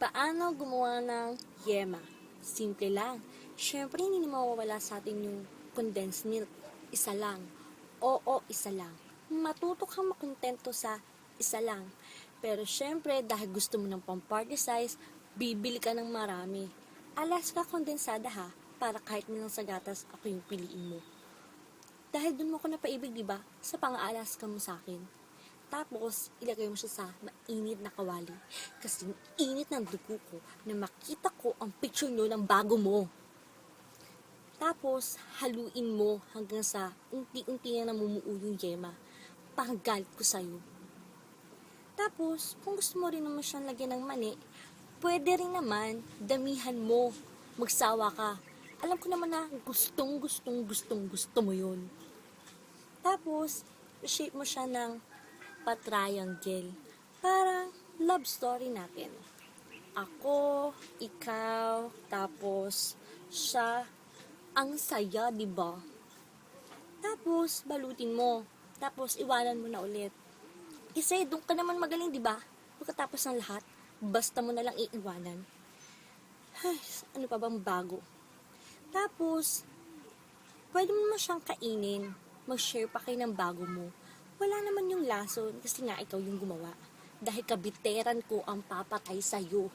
Paano gumawa ng yema? Simple lang. Siyempre, hindi na mawawala sa atin yung condensed milk. Isa lang. Oo, isa lang. Matuto kang makontento sa isa lang. Pero syempre, dahil gusto mo ng pang-party size, bibili ka ng marami. Alaska kondensada ha, para kahit nilang sa gatas, ako yung piliin mo. Dahil dun mo ko napaibig, di ba? Sa pang-Alaska mo sa akin. Tapos, ilagay mo siya sa mainit na kawali. Kasi init ng dugo ko na makita ko ang picture nyo ng bago mo. Tapos, haluin mo hanggang sa unti-unti na namumuo yung yema. Panggalit ko sa'yo. Tapos, kung gusto mo rin naman siyang lagyan ng mani, pwede rin naman, damihan mo. Magsawa ka. Alam ko naman na gustong, gustong, gustong, gusto mo yun. Tapos, shape mo siya ng pa-triangle. Parang love story natin. Ako, ikaw, tapos siya, ang saya, di ba? Tapos, balutin mo. Tapos, iwanan mo na ulit. Kasi, doon ka naman magaling, di ba? Pagkatapos ng lahat, basta mo na lang iiwanan. Ay, ano pa bang bago? Tapos, pwede mo naman siyang kainin. Mag-share pa kayo ng bago mo. Wala naman yung lason kasi nga ikaw yung gumawa. Dahil kabiteran ko ang papatay sa'yo.